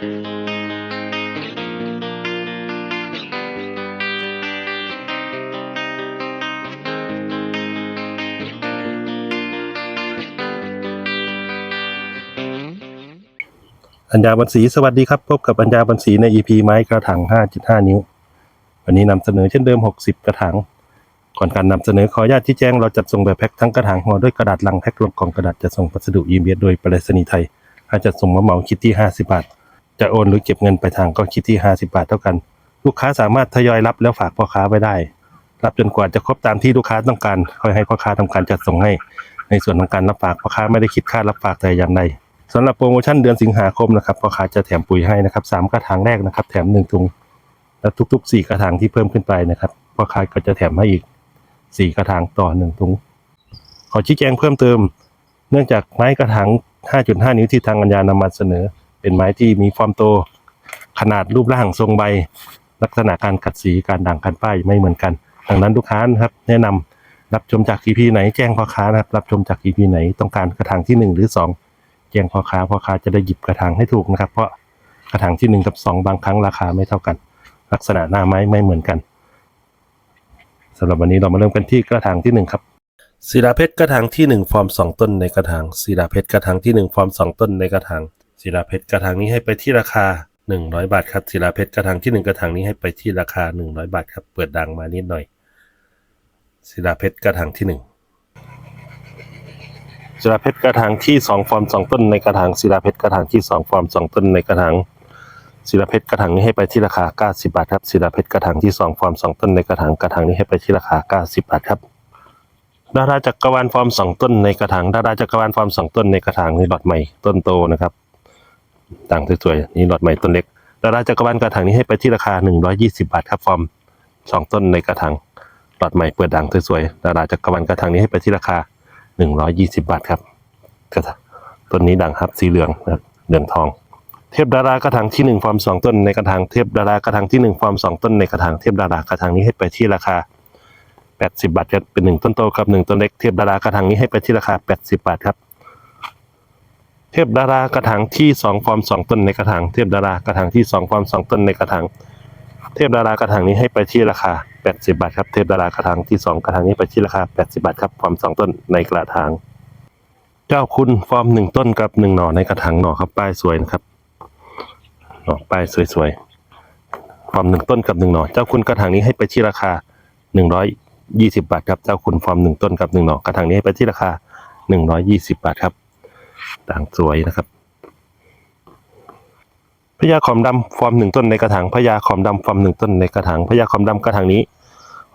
อัญญาบันสีสวัสดีครับพบกับอัญญาบันสีใน EP ไม้กระถาง 5.5 นิ้ว วันนี้นำเสนอเช่นเดิม 60 กระถาง ก่อนการนำเสนอขออนุญาตที่แจ้งเราจัดส่งแบบแพ็คทั้งกระถางห่อด้วยกระดาษลังแพ็คลงกล่องกระดาษจะส่งพัสดุอีเมลโดยไปรษณีย์ไทยถ้าจะส่งมาเหมาคิดที่ 50 บาท จะโอนหรือเก็บเงินไปทางก็คิดที่ 50 บาทเท่ากัน ลูกค้าสามารถทยอยรับแล้วฝากพ่อค้าไว้ได้ รับจนกว่าจะครบตามที่ลูกค้าต้องการ ค่อยให้พ่อค้าทำการจัดส่งให้ ในส่วนของการรับฝากพ่อค้าไม่ได้คิดค่ารับฝากแต่อย่างใดสำหรับโปรโมชั่นเดือนสิงหาคมนะครับพ่อค้าจะแถมปุ๋ยให้นะครับสามกระถางแรกนะครับ แถมหนึ่งถุง และทุกๆสี่กระถางที่เพิ่มขึ้นไปนะครับพ่อค้าก็จะแถมให้อีกสี่กระถางต่อหนึ่งถุง ขอชี้แจงเพิ่มเติม เนื่องจากไม้กระถาง 5.5 นิ้วที่ทางอัญญานำมาเสนอ เป็นไม้ที่มีความโตขนาดรูปร่างทรงใบ ลักษณะการกัดสีการด่างการป้ายไม่เหมือนกันดังนั้นลูกค้านะครับแนะนำรับชมจาก EP ไหนแจ้งพ่อค้านะครับรับชมจาก EP ไหนต้องการกระถางที่หนึ่งหรือสองแจ้งพ่อค้าพ่อค้าจะได้หยิบกระถางให้ถูกนะครับ เพราะกระถางที่หนึ่งกับสองบางครั้งราคาไม่เท่ากัน ลักษณะหน้าไม้ไม่เหมือนกันสำหรับวันนี้เรามาเริ่มกันที่กระถางที่หนึ่งครับศิลาเพชรกระถางที่หนึ่งฟอร์มสองต้นในกระถางศิลาเพชรกระถางที่หนึ่งฟอร์มสองต้นในกระถาง ศิลาเพชรกระถางนี้ให้ไปที่ราคาหนึ่งร้อยบาทครับศิลาเพชรกระถางที่หนึ่งกระถางนี้ให้ไปที่ราคาหนึ่งร้อยบาทครับ เปิดดังมานิดหน่อยศิลาเพชรกระถางที่หนึ่งศิลาเพชรกระถางที่สองฟอร์มสองต้นในกระถางศิลาเพชรกระถางที่สองฟอร์มสองต้นในกระถางศิลาเพชรกระถางนี้ให้ไปที่ราคา 90 บาทครับศิลาเพชรกระถางที่สองฟอร์มสองต้นในกระถางกระถางนี้ให้ไปที่ราคา 90 บาทครับดาราจักรวาลฟอร์มสองต้นในกระถางดาราจักรวาลฟอร์มสองต้นในกระถางนี่หลอดใหม่ต้นโตนะครับ ด่างสวยๆนี่หลอดใหม่ต้นเล็กดาราจักรวาลกระถางนี้ให้ไปที่ราคา 120 บาทครับฟอร์มสองต้นในกระถางหลอดใหม่เปิดด่างสวยๆดาราจักรวาลกระถางนี้ให้ไปที่ราคา 120 บาทครับกระถางต้นนี้ดังครับสีเหลืองนะครับเหลืองทอง เทพดารากระถางที่หนึ่งฟอร์มสองต้นในกระถางเทพดารากระถางที่หนึ่งฟอร์มสองต้นในกระถางเทพดารากระถางนี้ให้ไปที่ราคา 80 บาทครับเป็นหนึ่งต้นโตกับหนึ่งต้นเล็กเทพดารากระถางนี้ให้ไปที่ราคา 80 บาทครับ เทพดารากระถางที่สองฟอร์มสองต้นในกระถางเทพดารากระถางที่สองฟอร์มสองต้นในกระถางเทพดารากระถางนี้ให้ไปที่ราคา 80 บาทครับเทพดารากระถางที่สองกระถางนี้ไปที่ราคา 80 บาทครับฟอร์มสองต้นในกระถางเจ้าคุณฟอร์มหนึ่งต้นกับหนึ่งหน่อในกระถางหน่อครับป้ายสวยนะครับหน่อป้ายสวยๆฟอร์มหนึ่งต้นกับหนึ่งหน่อเจ้าคุณกระถางนี้ให้ไปที่ราคาหนึ่งร้อยยี่สิบาทครับเจ้าคุณฟอร์มหนึ่งต้นกับหนึ่งหน่อกระถางนี้ให้ไปที่ราคาหนึ่งร้อยยี่สิบาทครับ ด่างสวยนะครับพญาขอมดำฟอร์มหนึ่งต้นในกระถางพญาขอมดำฟอร์มหนึ่งต้นในกระถางพญาขอมดำกระถางนี้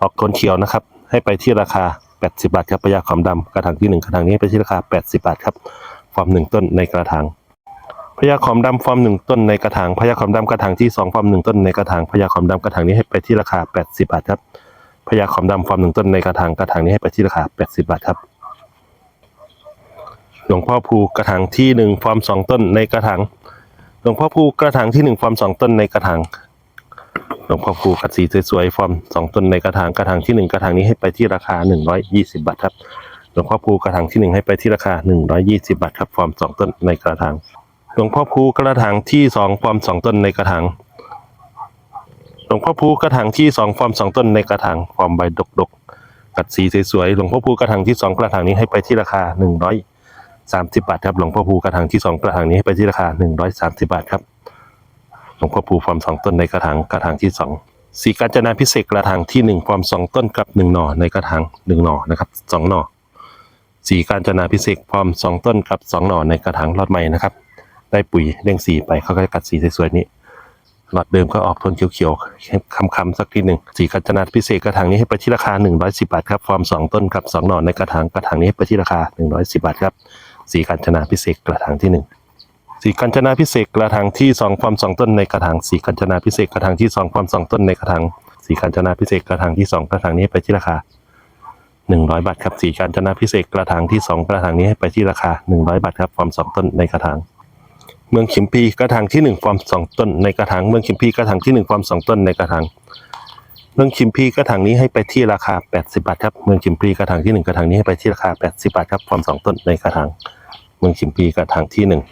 ออกโทนเขียวนะครับ ให้ไปที่ราคา 80 บาทครับพญาขอมดำกระถางที่หนึ่งกระถางนี้ไปที่ราคา 80 บาทครับฟอร์มหนึ่งต้นในกระถางพญาขอมดำฟอร์มหนึ่งต้นในกระถางพญาขอมดำกระถางที่สองฟอร์มหนึ่งต้นในกระถางพญาขอมดำกระถางนี้ให้ไปที่ราคา 80 บาทครับพญาขอมดำฟอร์มหนึ่งต้นในกระถางกระถางนี้ให้ไปที่ราคา 80 บาทครับ หลวงพ่อภูกระถางที่หนึ่งฟอร์มสองต้นในกระถางหลวงพ่อภูกระถางที่หนึ่งฟอร์มสองต้นในกระถางหลวงพ่อครูกัดสีสวยๆฟอร์มสองต้นในกระถางกระถางที่หนึ่งกระถางนี้ให้ไปที่ราคาหนึ่งร้อยยี่สิบาทครับหลวงพ่อครูกระถางที่หนึ่งให้ไปที่ราคาหนึ่งร้อยยี่สิบาทครับฟอร์มสองต้นในกระถางหลวงพ่อครูกระถางที่สองฟอร์มสองต้นในกระถางหลวงพ่อครูกระถางที่สองฟอร์มสองต้นในกระถางฟอร์มใบดกๆกัดสีสวยๆหลวงพ่อครูกระถางที่สองกระถางนี้ให้ไปที่ราคาหนึ่งร้อย สามสิบาทครับหลวงพ่อครูกระถางที่สองกระถางนี้ให้ไปที่ราคาหนึ่งร้อยสามสิบาทครับหลวงพ่อครูฟอร์มสองต้นในกระถางกระถางที่สองสีกาญจนาพิเศษกระถางที่หนึ่งฟอร์มสองต้นกับหนึ่งหน่อในกระถางหนึ่งหน่อนะครับสองหน่อสีกาญจนาพิเศษฟอร์มสองต้นกับสองหน่อในกระถางรอดใหม่นะครับได้ปุ๋ยเร่งสีไปเขาก็จะกัดสีสวยๆนี้หลอดเดิมก็ออกโทนเขียวๆคำๆสักทีหนึ่งสีกาญจนาพิเศษกระถางนี้ให้ไปที่ราคาหนึ่งร้อยสิบาทครับฟอร์มสองต้นกับสองหน่อในกระถางกระถางนี้ให้ไปที่ราคาหนึ่งร้อยสิบาทครับ สีกาญจนาพิเศษกระถางที่หนึ่งสีกัญจนาพิเศษกระถางที่สองความสองต้นในกระถางสีกัญจนาพิเศษกระถางที่สองความสองต้นในกระถางสีกัญจนาพิเศษกระถางที่สองกระถางนี้ไปที่ราคาหนึ่งร้อยบาทครับสีกัญจนาพิเศษกระถางที่สองกระถางนี้ให้ไปที่ราคาหนึ่งร้อยบาทครับความสองต้นในกระถางเมืองขิมพีกระถางที่หนึ่งความสองต้นในกระถางเมืองขิมพีกระถางที่หนึ่งความสองต้นในกระถางเมืองขิมพีกระถางนี้ให้ไปที่ราคาแปดสิบาทครับเมืองขิมพีกระถางที่หนึ่งกระถางนี้ให้ไปที่ราคาแปดสิบาทครับความสองต้นในกระถาง เมืองขิมพีกระถางที่หนึ่ง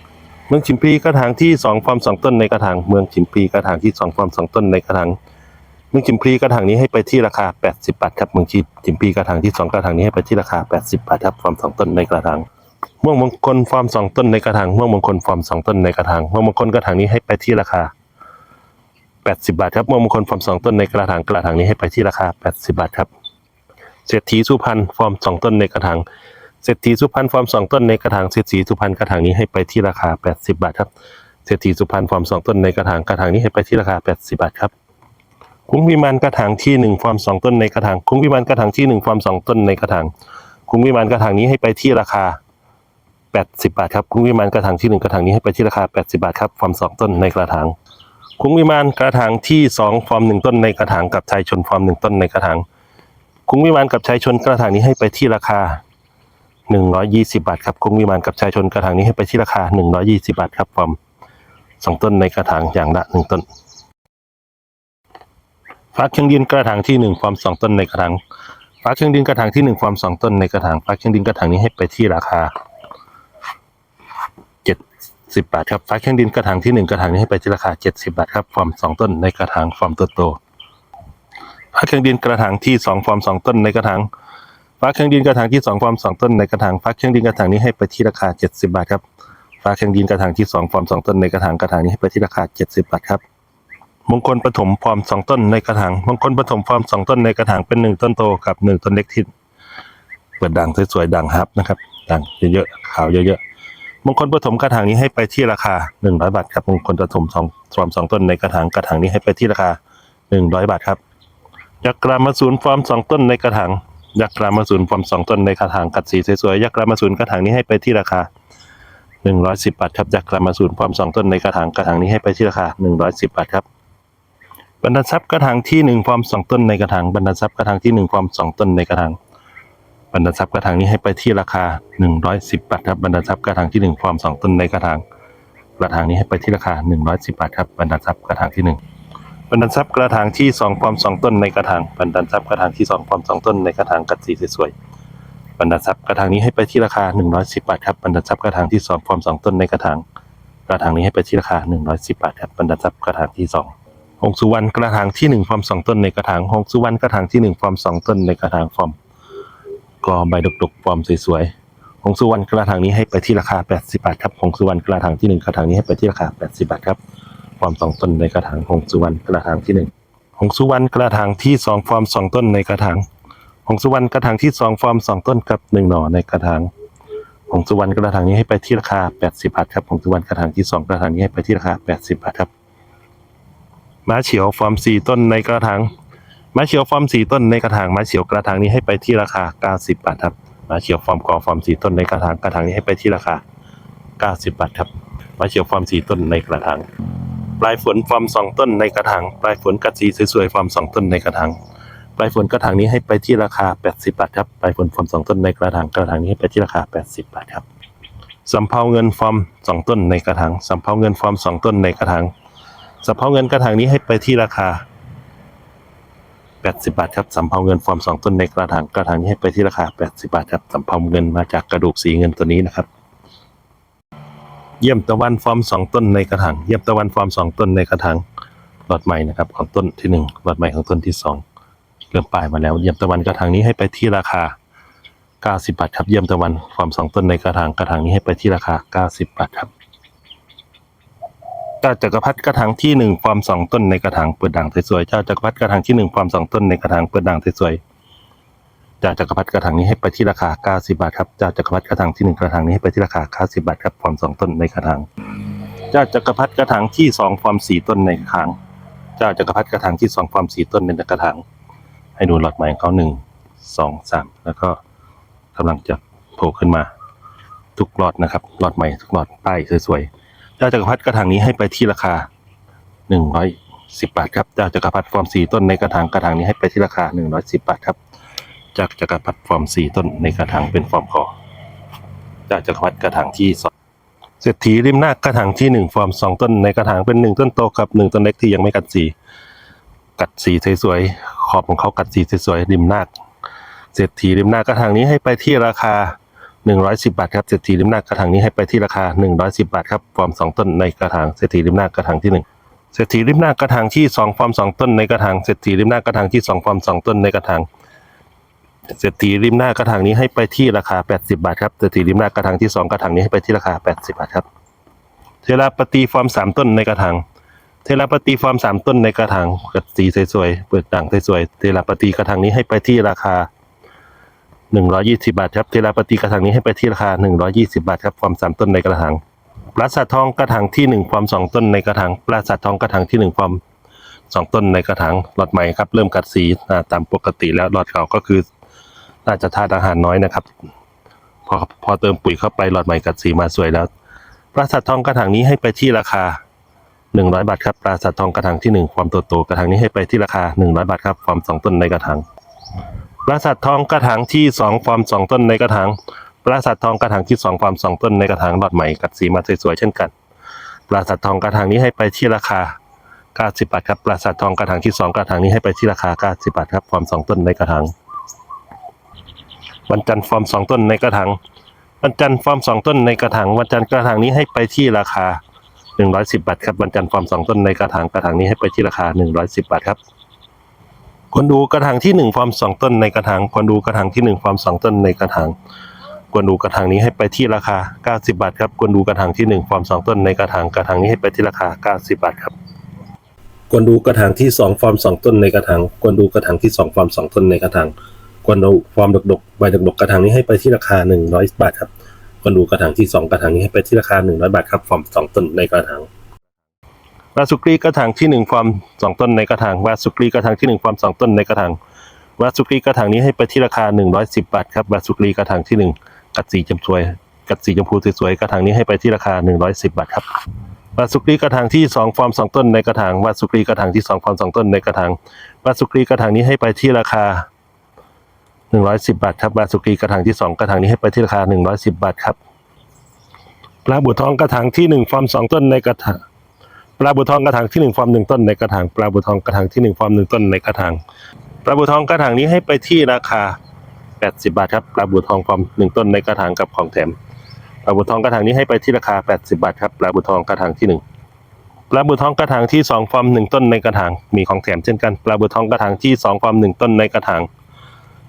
เมืองชิมพีกระถางที่สองฟอร์มสองต้นในกระถางเมืองชิมพีกระถางที่สองฟอร์มสองต้นในกระถางเมืองชิมพีกระถางนี้ให้ไปที่ราคา 80 บาทครับเมืองชิชิมพีกระถางที่สองกระถางนี้ให้ไปที่ราคา 80 บาทครับฟอร์มสองต้นในกระถางม่วงมงคลฟอร์มสองต้นในกระถางม่วงมงคลฟอร์มสองต้นในกระถางม่วงมงคลกระถางนี้ให้ไปที่ราคา 80 บาทครับม่วงมงคลฟอร์มสองต้นในกระถางกระถางนี้ให้ไปที่ราคา 80 บาทครับเศรษฐีสุพรรณฟอร์มสองต้นในกระถาง เศรษฐีสุพรรณฟอร์มสองต้นในกระถางเศรษฐีสุพรรณกระถางนี้ให้ไปที่ราคา 80 บาทครับเศรษฐีสุพรรณฟอร์มสองต้นในกระถางกระถางนี้ให้ไปที่ราคา 80 บาทครับคุ้งวิมานกระถางที่หนึ่งฟอร์มสองต้นในกระถางคุ้งวิมานกระถางที่หนึ่งฟอร์มสองต้นในกระถางคุ้งวิมานกระถางนี้ให้ไปที่ราคา 80 บาทครับคุ้งวิมานกระถางที่หนึ่งกระถางนี้ให้ไปที่ราคา 80 บาทครับฟอร์มสองต้นในกระถางคุ้งวิมานกระถางที่สองฟอร์มหนึ่งต้นในกระถางกับชายชนฟอร์มหนึ่งต้นในกระถางคุ้งวิมานกับชายชนกระถางนี้ให้ไปที่ราคา หนึ่งร้อยยี่สิบาทครับคุ้งวิมานกับชายชนกระถางนี้ให้ไปที่ราคาหนึ่งร้อยี่สิบาทครับฟอมสองต้นในกระถางอย่างละหนึ่งต้นฟ้าเชียงดินกระถางที่หนึ่งฟอมสองต้นในกระถางฟ้าเชียงดินกระถางที่หนึ่งฟอมสองต้นในกระถางฟ้าเชียงดินกระถางนี้ให้ไปที่ราคาเจ็ดสิบบาทครับฟ้าเชียงดินกระถางที่หนึ่งกระถางนี้ให้ไปที่ราคาเจ็ดสิบาทครับฟอมสองต้นในกระถางฟอมตัวโตฟ้าเชียงดินกระถางที่สองฟอมสองต้นในกระถาง ฟ้าเครื่องดินกระถางที่สองฟอร์มสองต้นในกระถางฟ้าเครื่องดินกระถางนี้ให้ไปที่ราคาเจ็ดสิบาทครับฟ้าเครื่องดินกระถางที่สองฟอร์มสองต้นในกระถางกระถางนี้ให้ไปที่ราคาเจ็ดสิบาทครับมงคลปฐมฟอร์มสองต้นในกระถางมงคลปฐมฟอร์มสองต้นในกระถางเป็นหนึ่งต้นโตกับหนึ่งต้นเล็กที่เปิดด่างสวยๆด่างฮับนะครับด่างเยอะๆขาวเยอะๆมงคลปฐมกระถางนี้ให้ไปที่ราคาหนึ่งร้อยบาทครับมงคลปฐมสองฟอร์มสองต้นในกระถางกระถางนี้ให้ไปที่ราคาหนึ่งร้อยบาทครับยักกรามาศูนย์ฟอร์มสองต้นในกระถาง ยักษ์รามาศูนย์ฟอมสองต้นในกระถางกัดสีสวยๆยักษ์รามาศูนย์กระถางนี้ให้ไปที่ราคาหนึ่งร้อยสิบบาทครับยักษ์รามาศูนย์ฟอมสองต้นในกระถางกระถางนี้ให้ไปที่ราคาหนึ่งร้อยสิบบาทครับบรรดาทรัพย์กระถางที่หนึ่งฟอมสองต้นในกระถางบรรดาทรัพย์กระถางที่หนึ่งฟอมสองต้นในกระถางบรรดาทรัพย์กระถางนี้ให้ไปที่ราคาหนึ่งร้อยสิบบาทครับบรรดาทรัพย์กระถางที่หนึ่งฟอมสองต้นในกระถางกระถางนี้ให้ไปที่ราคาหนึ่งร้อยสิบบาทครับบรรดาทรัพย์กระถางที่หนึ่ง บรรดาทรัพย์กระถางที่สองฟอร์มสองต้นในกระถางบรรดาทรัพย์กระถางที่สองฟอร์มสองต้นในกระถางกัดสีสวยๆบรรดาทรัพย์กระถางนี้ให้ไปที่ราคาหนึ่งร้อยสิบบาทครับบรรดาทรัพย์กระถางที่สองฟอร์มสองต้นในกระถางกระถางนี้ให้ไปที่ราคาหนึ่งร้อยสิบบาทครับบรรดาทรัพย์กระถางที่สองหงสุวรรณกระถางที่หนึ่งฟอร์มสองต้นในกระถางหงสุวรรณกระถางที่หนึ่งฟอร์มสองต้นในกระถางฟอร์มกอใบดกๆฟอร์มสวยๆหงสุวรรณกระถางนี้ให้ไปที่ราคาแปดสิบบาทครับหงสุวรรณกระถางที่หนึ่งกระถางนี้ให้ไปที่ราคาแปดสิบบาทครับ อร์มสองต้นในกระถางหงสุวรรณกระถางที่หนึ่งหงสุวรรณกระถางที่สองฟอร์มสองต้นในกระถางหงสุวรรณกระถางที่สองฟอร์มสองต้นกับหนึ่งหน่อในกระถางหงสุวรรณกระถางนี้ให้ไปที่ราคาแปดสิบบาทครับหงสุวรรณกระถางที่สองกระถางนี้ให้ไปที่ราคาแปดสิบบาทครับม้าเฉียวฟอร์มสี่ต้นในกระถางม้าเฉียวฟอร์มสี่ต้นในกระถางม้าเฉียวกระถางนี้ให้ไปที่ราคาเก้าสิบบาทครับม้าเฉียวฟอร์มกอฟอร์มสี่ต้นในกระถางกระถางนี้ให้ไปที่ราคาเก้าสิบบาทครับม้าเฉียวฟอร์มสี่ต้นในกระถาง ปลายฝนฟอร์มสองต้นในกระถางปลายฝนกัดสีสวยๆฟอร์มสองต้นในกระถางปลายฝนกระถางนี้ให้ไปที่ราคา 80 บาทครับปลายฝนฟอร์มสองต้นในกระถางกระถางนี้ให้ไปที่ราคา 80 บาทครับสำเภาเงินฟอร์มสองต้นในกระถางสำเภาเงินฟอร์มสองต้นในกระถางสำเภาเงินกระถางนี้ให้ไปที่ราคา 80 บาทครับสำเภาเงินฟอร์มสองต้นในกระถางกระถางนี้ให้ไปที่ราคา 80 บาทครับสำเภาเงินมาจากกระดูกสีเงินตัวนี้นะครับ เยี่ยมตะวันฟอร์มสองต้นในกระถางเยี่ยมตะวันฟอร์มสองต้นในกระถางหลอดใหม่นะครับ ของต้นที่หนึ่งหลอดใหม่ของต้นที่สองเริ่มปลายมาแล้ว เยี่ยมตะวันกระถางนี้ให้ไปที่ราคา90บาทครับเยี่ยมตะวันฟอร์มสองต้นในกระถางกระถางนี้ให้ไปที่ราคา 90 บาทครับเจ้าจักรพรรดิกระถางที่หนึ่งฟอร์มสองต้นในกระถางเปิดด่างสวยๆเจ้าจักรพรรดิกระถางที่หนึ่งฟอร์มสองต้นในกระถางเปิดด่างสวยๆ จากจักรพรรดิกระถางนี้ให้ไปที่ราคา 90 บาทครับจากจักรพรรดิกระถางที่หนึ่งกระถางนี้ให้ไปที่ราคา 90 บาทครับฟอร์มสองต้นในกระถางจ้าจักรพรรดิกระถางที่สองฟอร์มสี่ต้นในกระถางจ้าจักรพรรดิกระถางที่สองฟอร์มสี่ต้นในกระถางให้ดูหลอดใหม่ของเขาหนึ่งสองสามแล้วก็กำลังจะโผล่ขึ้นมา ทุกหลอดนะครับหลอดใหม่ทุกหลอดป้ายสวยๆเจ้าจักรพรรดิกระถางนี้ให้ไปที่ราคาหนึ่งร้อยสิบบาทครับเจ้าจักรพรรดิฟอร์มสี่ต้นในกระถางกระถางนี้ให้ไปที่ราคาหนึ่งร้อยสิบบาทครับ จากจักรพรรดิฟอร์มสี่ต้นในกระถางเป็นฟอร์มคอจากจักรพรรดิกระถางที่สองเศรษฐีริมหน้ากระถางที่หนึ่งฟอร์มสองต้นในกระถางเป็นหนึ่งต้นโตกับหนึ่งต้นเล็กที่ยังไม่กัดสี กัดสีสวยๆขอบของเขากัดสีสวยๆริมหน้าเศรษฐีริมหน้ากระถางนี้ให้ไปที่ราคาหนึ่งร้อยสิบาทครับเศรษฐีริมหน้ากระถางนี้ให้ไปที่ราคาหนึ่งร้อยสิบาทครับฟอร์มสองต้นในกระถางเศรษฐีริมหน้ากระถางที่หนึ่งเศรษฐีริมหน้ากระถางที่สองฟอร์มสองต้นในกระถางเศรษฐีริมหน้ากระถางที่สองฟอร์มสองต้นในกระถาง เศรษฐีริมหน้ากระถางนี้ให้ไปที่ราคาแปดสิบาทครับเศรษฐีริมหน้ากระถางที่สองกระถางนี้ให้ไปที่ราคาแปดสิบาทครับ เทราปฏิฟอร์มสามต้นในกระถาง เทราปฏิฟอร์มสามต้นในกระถางกระสีสวยๆ เปลือกด่างสวยๆ เทราปฏิกระถางนี้ให้ไปที่ราคาหนึ่งร้อยี่สิบาทครับ เทราปฏิกระถางนี้ให้ไปที่ราคาหนึ่งร้อยี่สิบาทครับความสามต้นในกระถาง ปราสาททองกระถางที่หนึ่งความสองต้นในกระถาง ปราสาททองกระถางที่หนึ่งความสองต้นในกระถาง หลอดใหม่ครับ เริ่มกัดสีตามปกติแล้วหลอดเก่าก็คือ น่าจะธาตุอาหารน้อยนะครับ พอพอเติมปุ๋ยเข้าไปหลอดใหม่กัดสีมาสวยแล้วปราสาททองกระถางนี้ให้ไปที่ราคาหนึ่งร้อยบาทครับปราสาททองกระถางที่หนึ่งความโตโตๆกระถางนี้ให้ไปที่ราคาหนึ่งร้อยบาทครับความสองต้นในกระถางปราสาททองกระถางที่สองฟอร์มสองต้นในกระถางปราสาททองกระถางที่สองฟอร์มสองต้นในกระถางหลอดใหม่กัดสีมาสวยๆเช่นกันปราสาททองกระถางนี้ให้ไปที่ราคา90บาทครับปราสาททองกระถางที่สองกระถางนี้ให้ไปที่ราคา90บาทครับฟอร์มสองต้นในกระถาง วันจันทร์ฟอร์มสองต้นในกระถางวันจันทร์ฟอร์มสองต้นในกระถางวันจันทร์กระถางนี้ให้ไปที่ราคา110บาทครับวันจันทร์ฟอร์มสองต้นในกระถางกระถางนี้ให้ไปที่ราคา110บาทครับควรดูกระถางที่หนึ่งฟอร์มสองต้นในกระถางควรดูกระถางที่หนึ่งฟอร์มสองต้นในกระถางควรดูกระถางนี้ให้ไปที่ราคา 90 บาทครับควรดูกระถางที่หนึ่งฟอร์มสองต้นในกระถางกระถางนี้ให้ไปที่ราคา 90 บาทครับควรดูกระถางที่สองฟอร์มสองต้นในกระถางควรดูกระถางที่สองฟอร์มสองต้นในกระถาง ควรดูฟอร์มดกๆใบดกๆกระถางนี้ให้ไปที่ราคา 100 บาทครับควรดูกระถางที่สองกระถางนี้ให้ไปที่ราคา 100 บาทครับฟอร์มสองต้นในกระถางวาสุกรีกระถางที่หนึ่งฟอร์มสองต้นในกระถางวาสุกรีกระถางที่หนึ่งฟอร์มสองต้นในกระถางวาสุกรีกระถางนี้ให้ไปที่ราคาหนึ่งร้อยสิบบาทครับวาสุกรีกระถางที่หนึ่งกัดสีจำสวย กัดสีชมพูสวยๆกระถางนี้ให้ไปที่ราคาหนึ่งร้อยสิบบาทครับวาสุกรีกระถางที่สองฟอร์มสองต้นในกระถางวาสุกรีกระถางที่สองฟอร์มสองต้นในกระถางวาสุกรีกระถางนี้ให้ไปที่ราคา หนึ่งร้อยสิบบาทครับวาสุกีกระถางที่สองกระถางนี้ให้ไปที่ราคาหนึ่งร้อยสิบบาทครับปลาบูทองกระถางที่หนึ่งฟอร์มสองต้นในกระถางปลาบูทองกระถางที่หนึ่งฟอร์มหนึ่งต้นในกระถางปลาบูทองกระถางที่หนึ่งฟอร์มหนึ่งต้นในกระถางปลาบูทองกระถางนี้ให้ไปที่ราคา 80 บาทครับปลาบูทองฟอร์มหนึ่งต้นในกระถางกับของแถมปลาบูทองกระถางนี้ให้ไปที่ราคา 80 บาทครับปลาบูทองกระถางที่หนึ่งปลาบูทองกระถางที่สองฟอร์มหนึ่งต้นในกระถาง มีของแถมเช่นกัน ปลาบูทองกระถางที่สองฟอร์มหนึ่งต้นในกระถาง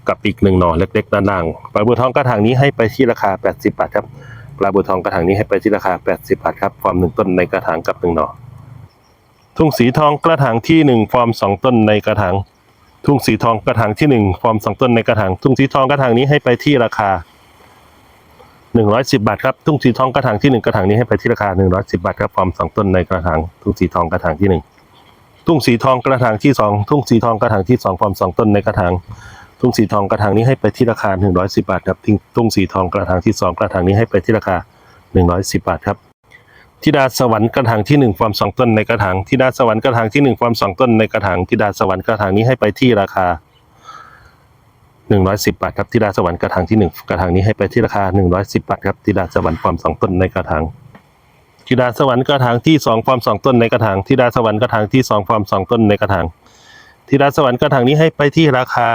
กับอีกหนึ่งหน่อเล็กๆด้านล่างปลาบูทองกระถางนี้ให้ไปที่ราคา 80 บาทครับปลาบูทองกระถางนี้ให้ไปที่ราคา 80 บาทครับฟอร์มหนึ่งต้นในกระถางกับหนึ่งหน่อทุ่งสีทองกระถางที่หนึ่งฟอร์มสองต้นในกระถางทุ่งสีทองกระถางที่หนึ่งฟอร์มสองต้นในกระถางทุ่งสีทองกระถางนี้ให้ไปที่ราคาหนึ่งร้อยสิบาทครับทุ่งสีทองกระถางที่หนึ่งกระถางนี้ให้ไปที่ราคาหนึ่งร้อยสิบาทครับฟอร์มสองต้นในกระถางทุ่งสีทองกระถางที่หนึ่งทุ่งสีทองกระถางที่สองทุ่งสีทองกระถางที่สองฟอร์มสองต้นในกระถาง ทุ่งสีทองกระถางนี้ให้ไปที่ราคาหนึ่งร้อยสิบาทครับทุ่งสีทองกระถางที่สองกระถางนี้ให้ไปที่ราคาหนึ่งร้อยสิบาทครับธิดาสวรรค์กระถางที่หนึ่งฟอร์มสองต้นในกระถางธิดาสวรรค์กระถางที่หนึ่งฟอร์มสองต้นในกระถางธิดาสวรรค์กระถางนี้ให้ไปที่ราคาหนึ่งร้อยสิบบาทครับธิดาสวรรค์กระถางที่หนึ่งกระถางนี้ให้ไปที่ราคาหนึ่งร้อยสิบบาทครับธิดาสวรรค์ฟอร์มสองต้นในกระถางธิดาสวรรค์กระถางที่สองฟอร์มสองต้นในกระถางธิดาสวรรค์กระถางที่สองฟอร์มสองต้นในกระถาง ธิดาสวรรค์กระถางนี้ให้ไปที่ราคา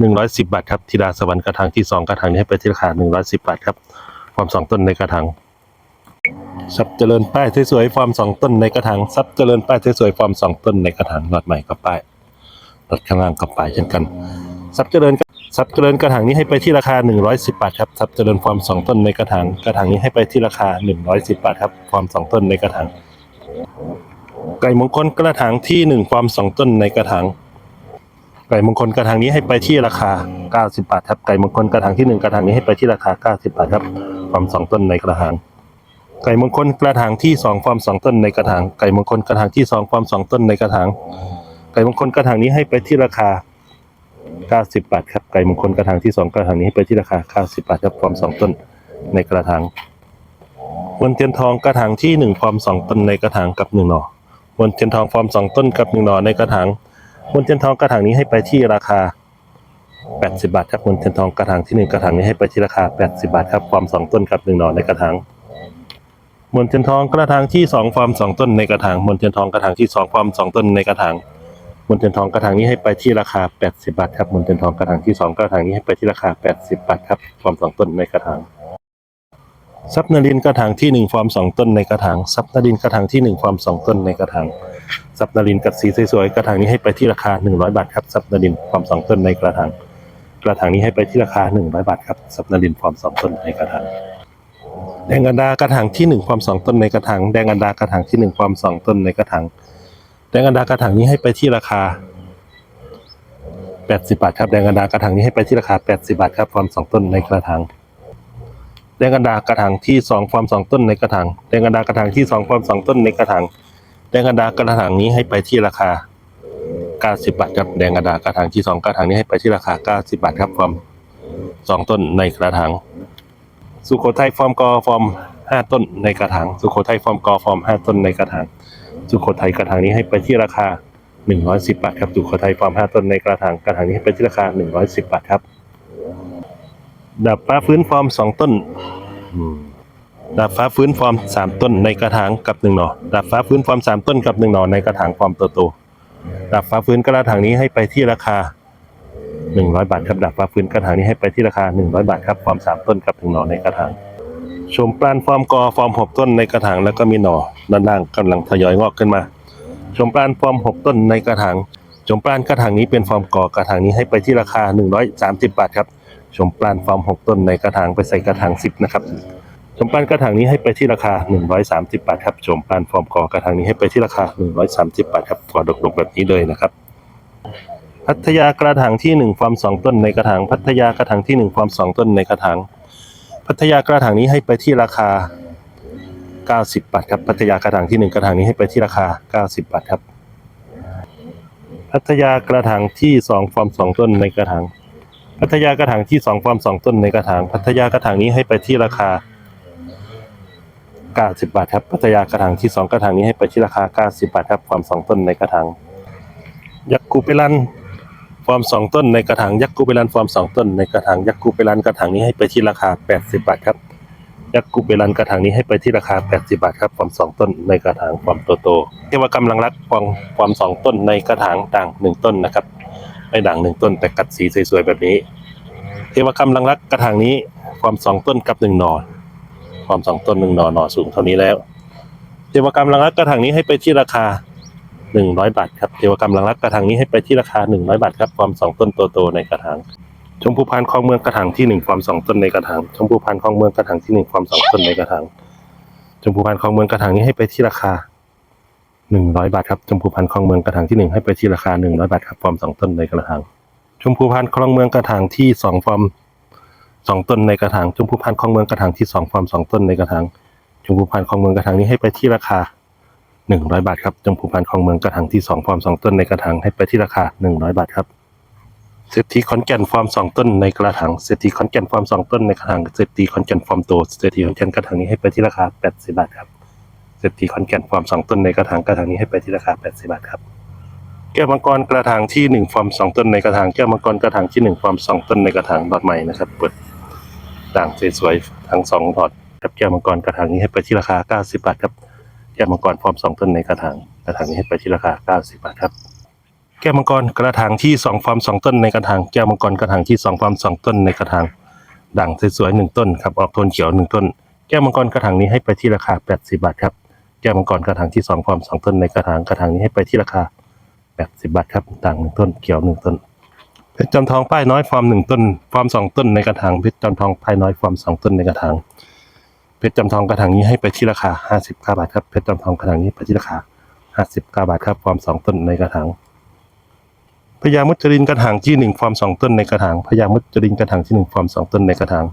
หนึ่งร้อยสิบบาทครับธิดาสวรรค์กระถางที่สองกระถางนี้ให้ไปที่ราคาหนึ่งร้อยสิบบาทครับฟอร์มสองต้นในกระถางซับเจริญป้ายสวยๆฟอร์มสองต้นในกระถางซับเจริญป้ายสวยๆฟอร์มสองต้นในกระถางหลอดใหม่กับป้ายหลอดข้างล่างกับป้ายเช่นกันซับเจริญซับเจริญกระถางนี้ให้ไปที่ราคา 110 บาทครับซับเจริญฟอร์มสองต้นในกระถางกระถางนี้ให้ไปที่ราคา 110 บาทครับฟอร์มสองต้นในกระถางไก่มงคลกระถางที่หนึ่งฟอร์มสองต้นในกระถาง ไก่มงคลกระถางนี้ให้ไปที่ราคา 90 บาทครับ ไก่มงคลกระถางที่หนึ่งกระถางนี้ให้ไปที่ราคา 90 บาทครับฟอร์มสองต้นในกระถาง ไก่มงคลกระถางที่สองฟอร์มสองต้นในกระถาง ไก่มงคลกระถางที่สองฟอร์มสองต้นในกระถาง ไก่มงคลกระถางนี้ให้ไปที่ราคา 90 บาทครับ ไก่มงคลกระถางที่สองกระถางนี้ให้ไปที่ราคา 90 บาทครับฟอร์มสองต้นในกระถางวนเทียนทองกระถางที่หนึ่งฟอร์มสองต้นในกระถางกับหนึ่งหน่อวนเทียนทองฟอร์มสองต้นกับหนึ่งหน่อในกระถาง วนเทียนทองกระถางนี้ให้ไปที่ราคา 80 บาทครับวนเทียนทองกระถางที่หนึ่งกระถางนี้ให้ไปที่ราคา 80 บาทครับฟอร์มสองต้นกับหนึ่งหน่อในกระถางมนเทียนทองกระถางที่สองฟอร์มสองต้นในกระถางมนเทียนทองกระถางที่สองฟอร์มสองต้นในกระถางมนเทียนทองกระถางนี้ให้ไปที่ราคา 80 บาทครับมนเทียนทองกระถางที่สองกระถางนี้ให้ไปที่ราคา 80 บาทครับฟอร์มสองต้นในกระถาง ซับนารินกระถางที่หนึ่งฟอร์มสองต้นในกระถางซับนารินกระถางที่หนึ่งฟอร์มสองต้นในกระถางซับนารินกัดสีสวยๆกระถางนี้ให้ไปที่ราคาหนึ่งร้อยบาทครับซับนารินฟอร์มสองต้นในกระถางกระถางนี้ให้ไปที่ราคาหนึ่งร้อยบาทครับซับนารินฟอร์มสองต้นในกระถางแดงอันดากระถางที่หนึ่งฟอร์มสองต้นในกระถางแดงอันดากระถางที่หนึ่งฟอร์มสองต้นในกระถางแดงอันดากระถางนี้ให้ไปที่ราคาแปดสิบาทครับแดงอันดากระถางนี้ให้ไปที่ราคาแปดสิบาทครับฟอร์มสองต้นในกระถาง แดงกันดากระถางที่สองฟอร์มสองต้นในกระถางแดงกันดากระถางที่สองฟอร์มสองต้นในกระถางแดงกันดากระถางนี้ให้ไปที่ราคา90บาทครับแดงกันดากระถางที่สองกระถางนี้ให้ไปที่ราคา90บาทครับฟอร์มสองต้นในกระถางสุโขทัยฟอร์มกอฟอร์มห้าต้นในกระถางสุโขทัยฟอร์มกอฟอร์มห้าต้นในกระถางสุโขทัยกระถางนี้ให้ไปที่ราคา110บาทครับสุโขทัยฟอร์มห้าต้นในกระถางกระถางนี้ให้ไปที่ราคา110บาทครับ ดับฟ้าฟื้นฟอร์มสองต้นดับฟ้าฟื้นฟอร์มสามต้นในกระถางกับหนึ่งหน่อดับฟ้าฟื้นฟอร์มสามต้นกับหนึ่งหน่อในกระถางฟอร์มโตโตดับฟ้าฟื้นกระถางนี้ให้ไปที่ราคาหนึ่งร้อยบาทครับดับฟ้าฟื้นกระถางนี้ให้ไปที่ราคาหนึ่งร้อยบาทครับฟอร์มสามต้นกับหนึ่งหน่อในกระถางชมปลานฟอร์มกอฟอร์มหกต้นในกระถางแล้วก็มีหน่อด้านล่างกำลังทยอยงอกขึ้นมาชมปลานฟอร์มหกต้นในกระถางชมปลานกระถางนี้เป็นฟอร์มกอกระถางนี้ให้ไปที่ราคา130บาทครับ ชมปลานฟอร์ม 6 ต้นในกระถางไปใส่กระถาง 10 นะครับ ชมปลานกระถางนี้ให้ไปที่ราคา 130 บาทครับ ชมปลานฟอร์มกอกระถางนี้ให้ไปที่ราคา 130 บาทครับกอดกๆแบบนี้เลยนะครับพัทยากระถางที่1ฟอร์ม2ต้นในกระถางพัทยากระถางที่1ฟอร์ม2ต้นในกระถางพัทยากระถางนี้ให้ไปที่ราคา 90 บาทครับพัทยากระถางที่ 1 กระถางนี้ให้ไปที่ราคา 90 บาทครับ พัทยากระถางที่2ฟอร์ม2ต้นในกระถาง พัทยากระถางที่สองฟอร์มสองต้นในกระถาง พัทยากระถางนี้ให้ไปที่ราคา90บาทครับพัทยากระถางที่สองกระถางนี้ให้ไปที่ราคา90บาทครับฟอร์มสองต้นในกระถางยักษ์กูเปรันฟอร์มสองต้นในกระถางยักษ์กูเปรันฟอร์มสองต้นในกระถางยักษ์กูเปรันกระถางนี้ให้ไปที่ราคา80บาทครับยักษ์กูเปรันกระถางนี้ให้ไปที่ราคา80บาทครับฟอร์มสองต้นในกระถางฟอร์มโตโตเทวกำลังรักฟอร์มฟอร์มสองต้นในกระถางด่างหนึ่งต้นนะครับ ไม่ด่างหนึ่งต้นแต่กัดสีสวยๆแบบนี้ เทวคำลังรักกระถางนี้ความสองต้นกับหนึ่งหนอความสองต้นหนึ่งหนอหนอสูงเท่านี้แล้ว เทวกรรมลังรักกระถางนี้ให้ไปที่ราคาหนึ่งร้อยบาทครับเทวกรรมลังรักกระถางนี้ให้ไปที่ราคาหนึ่งร้อยบาทครับความสองต้นโตๆในกระถางชมพูพานคลองเมืองกระถางที่หนึ่งความสองต้นในกระถางชมพูพานคลองเมืองกระถางที่หนึ่งความสองต้นในกระถางชมพูพานคลองเมืองกระถางนี้ให้ไปที่ราคา หนึ่งร้อยบาทครับชมพูพานธ์คลองเมืองกระถางที่หนึ่งให้ไปที่ราคาหนึ่งร้อยบาทครับความสองต้นในกระถางชมพูพานธ์คลองเมืองกระถางที่สองฟอร์มสองต้นในกระถางชมพูพานธ์คลองเมืองกระถางที่สองฟอร์มสองต้นในกระถางชมพูพานธ์คลองเมืองกระถางนี้ให้ไปที่ราคาหนึ่งร้อยบาทครับชมพูพานธ์คลองเมืองกระถางที่สองฟอร์มสองต้นในกระถางให้ไปที่ราคาหนึ่งร้อยบาทครับเศรษฐีขอนแก่นฟอร์มสองต้นในกระถางเศรษฐีขอนแก่นฟอร์มสองต้นในกระถางเศรษฐีขอนแก่นฟอร์มโตเศรษฐีขอนแก่นกระถางนี้ให้ไปที่ราคาแปดสิบบาทครับ เศรษฐีขอนแก่นฟอร์มสองต้นในกระถางกระถางนี้ให้ไปที่ราคาแปดสิบบาทครับ แก้วมังกรกระถางที่หนึ่งฟอร์มสองต้นในกระถางแก้วมังกรกระถางที่หนึ่งฟอร์มสองต้นในกระถางดอดใหม่นะครับ เปิดด่างสวยๆทั้งสองดอดครับแก้วมังกรกระถางนี้ให้ไปที่ราคาเก้าสิบบาทครับ แก้วมังกรฟอร์มสองต้นในกระถางกระถางนี้ให้ไปที่ราคาเก้าสิบบาทครับ แก้วมังกรกระถางที่สองฟอร์มสองต้นในกระถางแก้วมังกรกระถางที่สองฟอร์มสองต้นในกระถางด่างสวยๆหนึ่งต้นครับออกโทนเขียวหนึ่งต้น แก้วมังกรกระถางนี้ให้ไปที่ราคาแปดสิบบาทครับ แก้วมังกรกระถางที่สองฟอร์มสองต้นในกระถางกระถางนี้ให้ไปที่ราคาแปดสิบบาทครับด่างหนึ่งต้นเขียวหนึ่งต้นเพชรจอมทองป้ายน้อยฟอร์มหนึ่งต้นฟอร์มสองต้นในกระถางเพชรจอมทองป้ายน้อยฟอร์มสองต้นในกระถางเพชรจอมทองกระถางนี้ให้ไปที่ราคาห้าสิบเก้าบาทครับเพชรจอมทองกระถางนี้ไปที่ราคาห้าสิบเก้าบาทครับฟอร์มสองต้นในกระถางพญามุจรินกระถางที่หนึ่งฟอร์มสองต้นในกระถางพญามุจรินกระถางที่หนึ่งฟอร์มสองต้นในกระถาง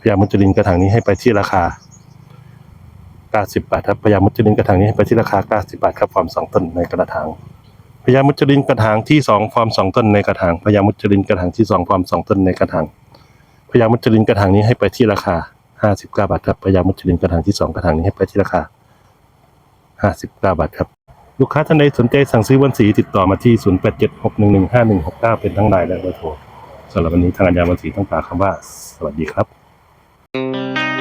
พญามุจรินกระถางนี้ให้ไปที่ราคา เก้าสิบาทครับพญามุจรินกระถางนี้ให้ไปที่ราคาเก้าสิบาทครับฟอร์มสองต้นในกระถางพญามุจลินกระถางที่สองฟอร์มสองต้นในกระถางพญามุจลินกระถางที่สองฟอร์มสองต้นในกระถางพญามุจลินกระถางนี้ให้ไปที่ราคาห้าสิบาทครับพญามุจลินกระถางที่สองกระถางนี้ให้ไปที่ราคาห้าสิบาทครับลูกค้าท่านใดสนใจสั่งซื้อวันสีติดต่อมาที่ศูนย์แปดเจ็ดหกหนึ่งหนึ่งห้าหนึ่งหกเป็นทั้งไลน์และเบอร์โทรสำหรับวันนี้ทางอัญญาวันสีต้องกล่าวคำว่า สวัสดีครับ